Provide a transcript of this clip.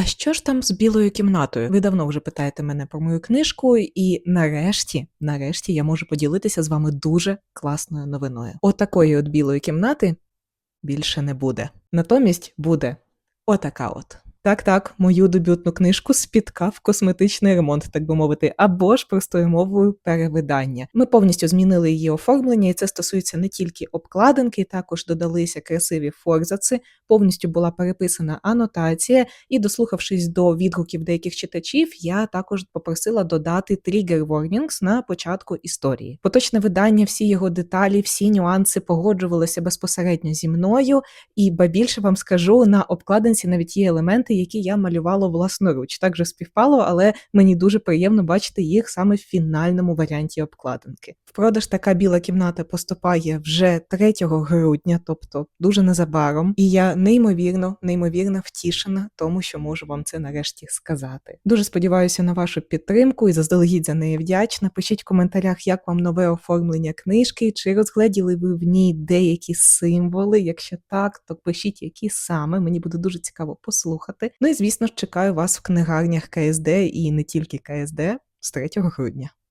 А що ж там з білою кімнатою? Ви давно вже питаєте мене про мою книжку, і нарешті, нарешті, я можу поділитися з вами дуже класною новиною. Отакої от білої кімнати більше не буде. Натомість буде отака от. Так, так, мою дебютну книжку спіткав косметичний ремонт, так би мовити, або ж простою мовою перевидання. Ми повністю змінили її оформлення, і це стосується не тільки обкладинки, також додалися красиві форзаци, повністю була переписана анотація, і дослухавшись до відгуків деяких читачів, я також попросила додати trigger warnings на початку історії. Поточне видання, всі його деталі, всі нюанси погоджувалися безпосередньо зі мною, і ба більше вам скажу, на обкладинці навіть є елементи, які я малювала власноруч. Так же співпало, але мені дуже приємно бачити їх саме в фінальному варіанті обкладинки. В продаж така біла кімната поступає вже 3 грудня, тобто дуже незабаром. І я неймовірно, неймовірно втішена тому, що можу вам це нарешті сказати. Дуже сподіваюся на вашу підтримку і заздалегідь за неї вдячна. Пишіть в коментарях, як вам нове оформлення книжки, чи розгледіли ви в ній деякі символи. Якщо так, то пишіть, які саме. Мені буде дуже цікаво послухати. Ну і звісно ж, чекаю вас в книгарнях КСД і не тільки КСД з 3 грудня.